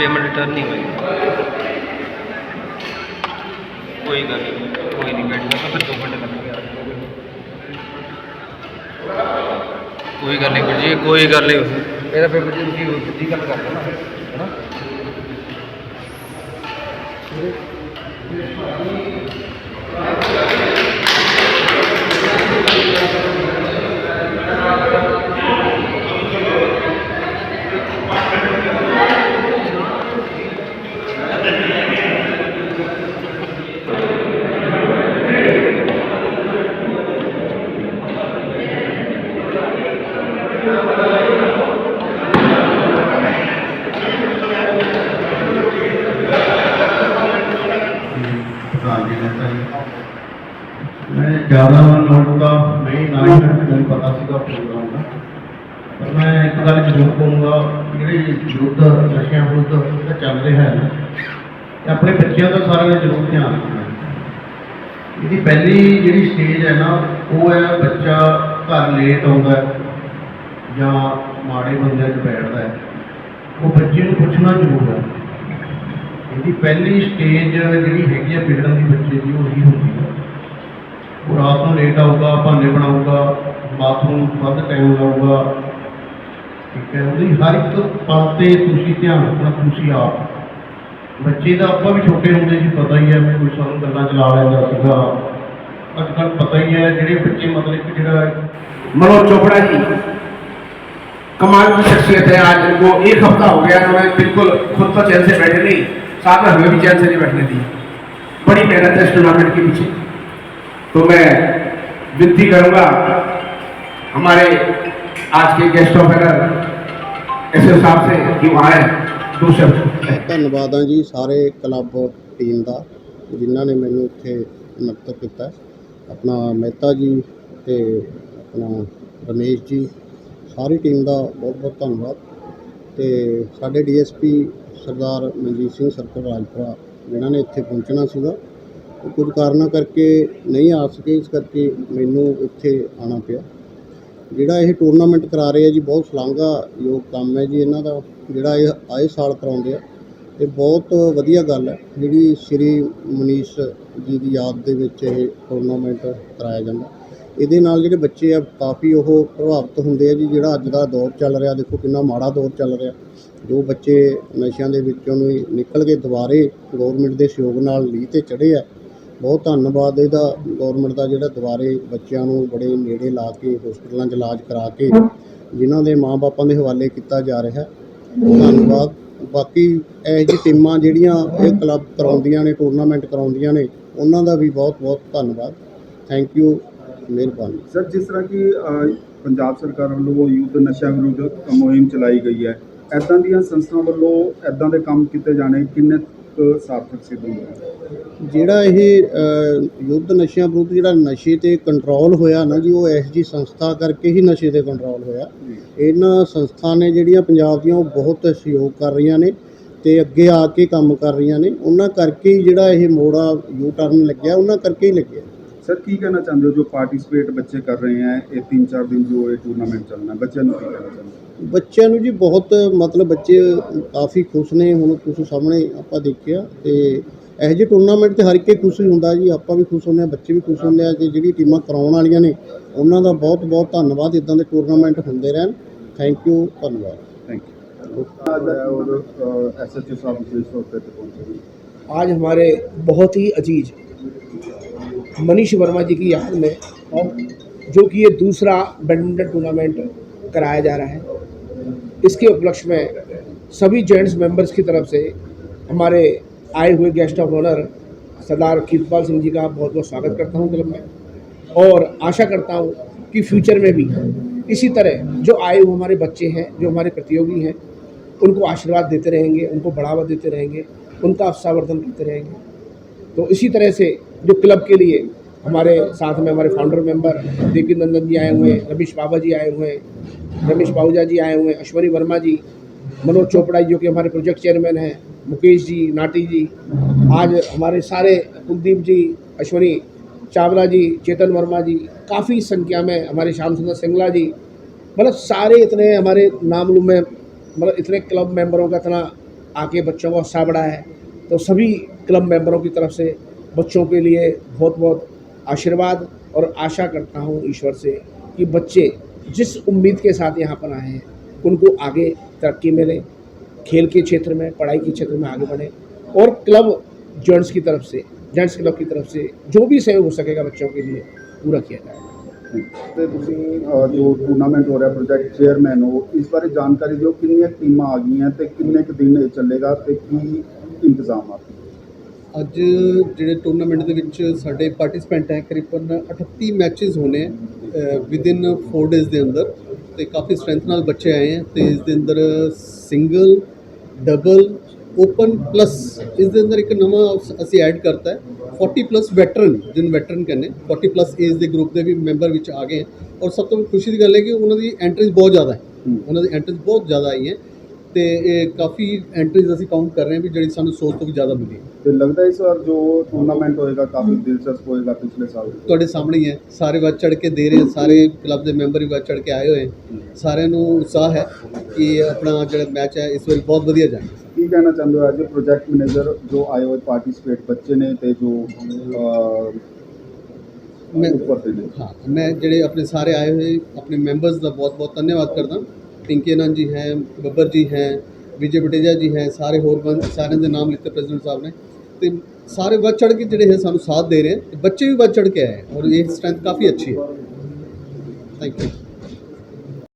Payment return ਨਹੀਂ ਹੋਈ। ਕੋਈ ਗੱਲ ਨਹੀਂ, ਕੋਈ ਨਹੀਂ, ਬੈਠ ਜਾ ਫਿਰ 2 ਘੰਟੇ ਲੱਗਣਗੇ ਕੋਈ ਗੱਲ ਨਹੀਂ ਵੀਰ ਜੀ ਕੋਈ ਗੱਲ ਨਹੀਂ। ਇਹਦਾ ਫਿਰ ਜੀ ਤੁਸੀਂ ਸਿੱਧੀ ਗੱਲ ਕਰ ਲਓ ਨਾ ਹੈ ਨਾ ਪ੍ਰਧਾਨ ਜੀ। ਮੈਂ ਜ਼ਿਆਦਾ ਨੋਟ ਦਾ ਨਹੀਂ, ਨਾ ਹੀ ਮੈਨੂੰ ਪਤਾ ਸੀਗਾ ਪ੍ਰੋਗਰਾਮ ਦਾ। ਪਰ ਮੈਂ ਇੱਕ ਗੱਲ ਜ਼ਰੂਰ ਕਹੂੰਗਾ, ਜਿਹੜੇ ਯੁੱਧ, ਨਸ਼ਿਆਂ ਵਿਰੁੱਧ ਜਿਹੜਾ ਚੱਲ ਰਿਹਾ ਹੈ ਤੇ ਆਪਣੇ ਬੱਚਿਆਂ ਦਾ ਸਾਰਿਆਂ ਨੇ ਜ਼ਰੂਰ ਧਿਆਨ ਰੱਖਣਾ। ਇਹਦੀ ਪਹਿਲੀ ਜਿਹੜੀ ਸਟੇਜ ਹੈ ਨਾ, ਉਹ ਹੈ ਬੱਚਾ ਘਰ ਲੇਟ ਆਉਂਦਾ ਜਾਂ ਮਾੜੇ ਬੰਦਿਆਂ 'ਚ ਬੈਠਦਾ ਹੈ। ਉਹ ਬੱਚੇ ਨੂੰ ਪੁੱਛਣਾ ਜ਼ਰੂਰ ਹੈ। ਇਹਦੀ ਪਹਿਲੀ ਸਟੇਜ ਜਿਹੜੀ ਹੈਗੀ ਆ ਵਿਗੜਨ ਦੀ ਬੱਚੇ ਦੀ ਉਹ ਹੀ ਹੁੰਦੀ ਹੈ ਉਹ ਰਾਤ ਨੂੰ ਲੇਟ ਆਊਗਾ ਬਹਾਨੇ ਬਣਾਊਗਾ ਬਾਥਰੂਮ ਵੱਧ ਟਾਈਮ ਲਾਊਗਾ ਠੀਕ ਹੈ ਉਹਦੀ ਹਰ ਇੱਕ ਪਲ ਤੇ ਤੁਸੀਂ ਧਿਆਨ ਰੱਖਣਾ ਤੁਸੀਂ ਆਪ ਬੱਚੇ ਦਾ ਆਪਾਂ ਵੀ ਛੋਟੇ ਹੁੰਦੇ ਸੀ ਪਤਾ ਹੀ ਹੈ ਵੀ ਕੋਈ ਸਾਨੂੰ ਗੱਲਾਂ ਚਲਾ ਲੈਂਦਾ ਸੀਗਾ ਅੱਜ ਕੱਲ੍ਹ ਪਤਾ ਹੀ ਹੈ ਜਿਹੜੇ ਬੱਚੇ ਮਤਲਬ ਕਿ ਜਿਹੜਾ मनोज चोपड़ा जी कमाल की शख्सियत है आज इनको एक हफ्ता हो गया उन्होंने बिल्कुल खुद तो चैन से बैठे नहीं साथ में हमें भी चैन से नहीं बैठने दी बड़ी मेहनत है इस टूर्नामेंट के पीछे तो मैं विनती करूंगा हमारे आज के गेस्ट ऑफ ऑनर एस साहब से कि वो आए दो शब्द ਧੰਨਵਾਦ ਆ ਜੀ ਸਾਰੇ ਕਲੱਬ ਟੀਮ ਦਾ ਜਿਨ੍ਹਾਂ ਨੇ ਮੈਨੂੰ ਇੱਥੇ ਨਮਸਕਾਰ ਕੀਤਾ ਹੈ। ਆਪਣਾ ਮਹਿਤਾ ਜੀ ਤੇ ਆਪਣਾ ਰਮੇਸ਼ ਜੀ ਸਾਰੀ ਟੀਮ ਦਾ ਬਹੁਤ ਬਹੁਤ ਧੰਨਵਾਦ ਤੇ ਸਾਡੇ ਡੀਐਸਪੀ ਸਰਦਾਰ ਮਨਜੀਤ ਸਿੰਘ ਸਰਕਲ ਰਾਜਪੁਰਾ, ਜਿਨ੍ਹਾਂ ਨੇ ਇੱਥੇ ਪਹੁੰਚਣਾ ਸੀਗਾ, ਉਹ ਕੁਝ ਕਾਰਨਾਂ ਕਰਕੇ ਨਹੀਂ ਆ ਸਕੇ, ਇਸ ਕਰਕੇ ਮੈਨੂੰ ਇੱਥੇ ਆਉਣਾ ਪਿਆ। ਜਿਹੜਾ ਇਹ ਟੂਰਨਾਮੈਂਟ ਕਰਾ ਰਹੇ ਆ ਜੀ, ਬਹੁਤ ਸ਼ਲਾਘਾਯੋਗ ਕੰਮ ਹੈ ਜੀ ਇਹਨਾਂ ਦਾ, ਜਿਹੜਾ ਇਹ ਆਏ ਸਾਲ ਕਰਾਉਂਦੇ ਆ, ਇਹ ਬਹੁਤ ਵਧੀਆ ਗੱਲ ਹੈ, ਜਿਹੜੀ ਸ਼੍ਰੀ ਮਨੀਸ਼ ਜੀ ਦੀ ਯਾਦ ਦੇ ਵਿੱਚ ਇਹ ਟੂਰਨਾਮੈਂਟ ਕਰਾਇਆ ਜਾਂਦਾ। ਇਹਦੇ ਨਾਲ ਜਿਹੜੇ ਬੱਚੇ ਆ, ਕਾਫੀ ਉਹ ਪ੍ਰਭਾਵਿਤ ਹੁੰਦੇ ਆ ਜੀ, ਜਿਹੜਾ ਅੱਜ ਦਾ ਦੌਰ ਚੱਲ ਰਿਹਾ। ਦੇਖੋ ਕਿੰਨਾ ਮਾੜਾ ਦੌਰ ਚੱਲ ਰਿਹਾ। ਜੋ ਬੱਚੇ ਨਸ਼ਿਆਂ ਦੇ ਵਿੱਚੋਂ ਨੂੰ ਨਿਕਲ ਕੇ ਦੁਬਾਰੇ ਗਵਰਨਮੈਂਟ ਦੇ ਸਹਿਯੋਗ ਨਾਲ ਲੀਹ ਤੇ ਚੜ੍ਹੇ ਆ। ਬਹੁਤ ਧੰਨਵਾਦ ਇਹਦਾ ਗਵਰਨਮੈਂਟ ਦਾ ਜਿਹੜਾ ਦੁਬਾਰੇ ਬੱਚਿਆਂ ਨੂੰ ਬੜੇ ਨੇੜੇ ਲਾ ਕੇ ਹਸਪਤਾਲਾਂ 'ਚ ਇਲਾਜ ਕਰਾ ਕੇ ਜਿਨ੍ਹਾਂ ਦੇ ਮਾਪਿਆਂ ਦੇ ਹਵਾਲੇ ਕੀਤਾ ਜਾ ਰਿਹਾ। ਧੰਨਵਾਦ। ਬਾਕੀ ਇਹ ਜਿਹੀ ਟੀਮਾਂ ਜਿਹੜੀਆਂ ਇਹ ਕਲੱਬ ਕਰਾਉਂਦੀਆਂ ਨੇ ਟੂਰਨਾਮੈਂਟ ਕਰਾਉਂਦੀਆਂ ਨੇ, ਉਹਨਾਂ ਦਾ ਵੀ ਬਹੁਤ ਬਹੁਤ ਧੰਨਵਾਦ। ਥੈਂਕ ਯੂ ਮਿਹਰਬਾਨੀ। ਸਰ ਜਿਸ ਤਰ੍ਹਾਂ ਕਿ ਪੰਜਾਬ ਸਰਕਾਰ ਵੱਲੋਂ ਯੂਥ ਨਸ਼ਾ ਵਿਰੁੱਧ ਮੁਹਿੰਮ ਚਲਾਈ ਗਈ ਹੈ। ਐਦਾਂ ਦੀਆਂ ਸੰਸਥਾਵਾਂ ਵੱਲੋਂ ਐਦਾਂ ਦੇ ਕੰਮ ਕੀਤੇ ਜਾਣੇ ਕਿੰਨੇ ਸਾਰਥਕ ਸਿੱਧ ਹੁੰਦੇ ਜਿਹੜਾ ਇਹ ਯੁੱਧ ਨਸ਼ਿਆਂ ਵਿਰੁੱਧ ਜਿਹੜਾ ਨਸ਼ੇ ਤੇ ਕੰਟਰੋਲ ਹੋਇਆ ਨਾ ਜੀ ਉਹ ਐਸ ਜੀ ਸੰਸਥਾ ਕਰਕੇ ਹੀ ਨਸ਼ੇ ਤੇ ਕੰਟਰੋਲ ਹੋਇਆ। ਇਹਨਾਂ ਸੰਸਥਾ ਨੇ ਜਿਹੜੀਆਂ ਪੰਜਾਬ ਦੀਆਂ ਉਹ ਬਹੁਤ ਸਹਿਯੋਗ ਕਰ ਰਹੀਆਂ ਨੇ ਤੇ ਅੱਗੇ ਆ ਕੇ ਕੰਮ ਕਰ ਰਹੀਆਂ ਨੇ। ਉਹਨਾਂ ਕਰਕੇ ਹੀ ਜਿਹੜਾ ਇਹ ਮੋੜਾ ਯੂ ਟਰਨ ਲੱਗਿਆ ਉਹਨਾਂ ਕਰਕੇ ਹੀ ਲੱਗਿਆ। ਸਰ ਕੀ ਕਹਿਣਾ ਚਾਹੁੰਦੇ ਹੋ ਜੋ ਪਾਰਟਿਸਿਪੇਟ ਬੱਚੇ ਕਰ ਰਹੇ ਹੈ ਇਹ 3-4 ਦਿਨ ਜੋ ਇਹ ਟੂਰਨਾਮੈਂਟ ਚੱਲਣਾ ਹੈ ਬੱਚਿਆਂ ਨੂੰ ਕੀ ਕਹਿਣਾ ਚਾਹੁੰਦੇ ਹੋ ਬੱਚਿਆਂ ਨੂੰ ਜੀ ਬਹੁਤ ਮਤਲਬ ਬੱਚੇ ਕਾਫੀ ਖੁਸ਼ ਨੇ ਹੁਣ ਤੁਸੀਂ ਸਾਹਮਣੇ ਆਪਾਂ ਦੇਖਿਆ ਤੇ ਇਹੋ ਜਿਹੇ ਟੂਰਨਾਮੈਂਟ ਤੇ ਹਰ ਇੱਕ ਹੀ ਖੁਸ਼ ਹੀ ਹੁੰਦਾ ਜੀ ਆਪਾਂ ਵੀ ਖੁਸ਼ ਹੁੰਦੇ ਆ ਬੱਚੇ ਵੀ ਖੁਸ਼ ਹੁੰਦੇ ਆ ਤੇ ਜਿਹੜੀ ਟੀਮਾਂ ਕਰਾਉਣ ਵਾਲੀਆਂ ਨੇ ਉਹਨਾਂ ਦਾ ਬਹੁਤ ਬਹੁਤ ਧੰਨਵਾਦ ਇਦਾਂ ਦੇ ਟੂਰਨਾਮੈਂਟ ਹੁੰਦੇ ਰਹਿਣ ਥੈਂਕ ਯੂ ਧੰਨਵਾਦ ਥੈਂਕ ਯੂ और एस एच ओ साहब विशेष तौर पर पहुंचे आज हमारे बहुत ही अजीज मनीष वर्मा जी की याद में और जो कि ये दूसरा बैडमिंटन टूर्नामेंट कराया जा रहा है। इसके उपलक्ष्य में सभी जेंट्स मेंबर्स की तरफ़ से हमारे आए हुए guest of honour Sardar Kirtpal Singh ji का बहुत बहुत स्वागत करता हूँ क्लब में और आशा करता हूँ कि फ्यूचर में भी इसी तरह जो आए हुए हमारे बच्चे हैं, जो हमारे प्रतियोगी हैं, उनको आशीर्वाद देते रहेंगे, उनको बढ़ावा देते रहेंगे, उनका अफसावर्धन करते रहेंगे। तो इसी तरह से जो क्लब के लिए हमारे साथ में हमारे फाउंडर मेंबर देवी नंदन जी आए हुए हैं रमेश बाबा जी आए हुए हैं रमेश पाहूजा जी आए हुए हैं अश्वनी वर्मा जी, मनोज चोपड़ा जी जो कि हमारे प्रोजेक्ट चेयरमैन हैं, मुकेश जी, नाटी जी, आज हमारे सारे कुलदीप जी, अश्वनी, चावला जी, चेतन वर्मा जी, काफ़ी संख्या में हमारे श्याम सुंदर सिंगला जी मतलब सारे इतने हमारे नाम लूम में मतलब इतने क्लब मेंबरों का इतना आके बच्चों का उत्साह बढ़ा है। तो सभी क्लब मेंबरों की तरफ़ से बच्चों के लिए बहुत बहुत आशीर्वाद और आशा करता हूँ ईश्वर से कि बच्चे जिस उम्मीद के साथ यहाँ पर आए हैं उनको आगे तरक्की मिले खेल के क्षेत्र में पढ़ाई के क्षेत्र में आगे बढ़े और क्लब जेंट्स की तरफ से जेंट्स क्लब की तरफ से जो भी सहयोग हो सकेगा बच्चों के लिए पूरा किया जाएगा ਤੇ ਤੁਸੀਂ ਅ, ਜੋ ਟੂਰਨਾਮੈਂਟ ਹੋ ਰਿਹਾ ਪ੍ਰੋਜੈਕਟ ਚੇਅਰਮੈਨ ਹੋ ਇਸ ਬਾਰੇ ਜਾਣਕਾਰੀ ਦਿਓ ਕਿੰਨੀਆਂ ਟੀਮਾਂ ਆ ਗਈਆਂ ਤੇ ਕਿੰਨੇ ਕੁ ਦਿਨ ਇਹ ਚੱਲੇਗਾ ਤੇ ਕੀ ਇੰਤਜ਼ਾਮ ਆ ਅੱਜ ਜਿਹੜੇ ਟੂਰਨਾਮੈਂਟ ਦੇ ਵਿੱਚ ਸਾਡੇ ਪਾਰਟਿਸਪੈਂਟ ਹੈ ਕਰੀਬਨ 38 ਮੈਚਸ ਹੋਣੇ ਵਿਦਿਨ 4 ਡੇਜ਼ ਦੇ ਅੰਦਰ। ਤੇ ਕਾਫੀ ਸਟਰੈਂਥ ਨਾਲ ਬੱਚੇ ਆਏ ਹੈ ਤੇ ਇਸ ਦੇ ਅੰਦਰ ਸਿੰਗਲ ਡਬਲ ਓਪਨ ਪਲੱਸ ਇਸ ਦੇ ਅੰਦਰ ਇੱਕ ਨਵਾਂ ਅਸ- ਐਡ ਕਰਤਾ ਹੈ। 40 ਪਲੱਸ ਵੈਟਰਨ ਜਿਹਨੂੰ ਵੈਟਰਨ ਕਹਿੰਦੇ 40 ਪਲੱਸ ਏਜ ਦੇ ਗਰੁੱਪ ਦੇ ਵੀ ਮੈਂਬਰ ਵਿੱਚ ਆ ਗਏ ਔਰ ਸਭ ਤੋਂ ਖੁਸ਼ੀ ਦੀ ਗੱਲ ਹੈ ਕਿ ਉਹਨਾਂ ਦੀ ਐਂਟਰੀਜ਼ ਬਹੁਤ ਜ਼ਿਆਦਾ ਹੂੰ। ਉਹਨਾਂ ਦੀ ਐਂਟਰੀਜ਼ ਬਹੁਤ ਜ਼ਿਆਦਾ ਆਈ ਹੈ। ਤੇ ਇਹ ਕਾਫੀ ਐਂਟਰੀਜ਼ ਅਸੀਂ ਕਾਊਂਟ ਕਰ ਰਹੇ ਹਾਂ ਵੀ ਜਿਹੜੀ ਸਾਨੂੰ ਸੋਚ ਤੋਂ ਵੀ ਜ਼ਿਆਦਾ ਮਿਲੀ ਤੇ ਲੱਗਦਾ ਇਸ ਵਾਰ ਜੋ ਟੂਰਨਾਮੈਂਟ ਹੋਏਗਾ ਕਾਫੀ ਦਿਲਚਸਪ ਹੋਏਗਾ ਪਿਛਲੇ ਸਾਲ। ਤੁਹਾਡੇ ਸਾਹਮਣੇ ਹੀ ਹੈ। ਸਾਰੇ ਵੱਧ ਚੜ ਕੇ ਦੇ ਰਹੇ ਸਾਰੇ ਕਲੱਬ ਦੇ ਮੈਂਬਰ ਵੀ ਵੱਧ ਚੜ ਕੇ ਆਏ ਹੋਏ। ਸਾਰਿਆਂ ਨੂੰ ਉਤਸ਼ਾਹ ਹੈ ਕਿ ਆਪਣਾ ਜਿਹੜਾ ਮੈਚ ਹੈ ਇਸ ਵਾਰੀ ਬਹੁਤ ਵਧੀਆ ਜਾਏ ਕੀ ਕਹਿਣਾ ਚਾਹੁੰਦੇ ਹੋ ਐਜ਼ ਪ੍ਰੋਜੈਕਟ ਮੈਨੇਜਰ ਜੋ ਆਏ ਹੋਏ ਪਾਰਟਿਸਿਪੇਟ ਬੱਚੇ ਨੇ ਤੇ ਜੋ ਮੈਂ ਹਾਂ ਮੈਂ ਜਿਹੜੇ ਆਪਣੇ ਸਾਰੇ ਆਏ ਹੋਏ ਆਪਣੇ ਮੈਂਬਰਸ ਦਾ ਬਹੁਤ ਬਹੁਤ ਧੰਨਵਾਦ ਕਰਦਾ। ਪਿੰਕੀ ਆਨੰਦ ਜੀ ਹੈ, ਬੱਬਰ ਜੀ ਹੈ, ਵਿਜੇ ਬਟੇਜਾ ਜੀ ਹੈ, ਸਾਰੇ ਹੋਰ ਬੰਦ, ਸਾਰਿਆਂ ਦੇ ਨਾਮ ਲਿੱਤੇ ਪ੍ਰੈਜ਼ੀਡੈਂਟ ਸਾਹਿਬ ਨੇ। ਤੇ ਸਾਰੇ ਵੱਧ ਚੜ ਕੇ ਜਿਹੜੇ ਹੈ ਸਾਨੂੰ ਸਾਥ ਦੇ ਰਹੇ ਹੈ ਬੱਚੇ ਵੀ ਵੱਧ ਚੜ ਕੇ ਆਏ ਹੈ ਔਰ ਇਹ ਸਟਰੈਂਥ ਕਾਫੀ ਅੱਛੀ ਹੈ। Thank you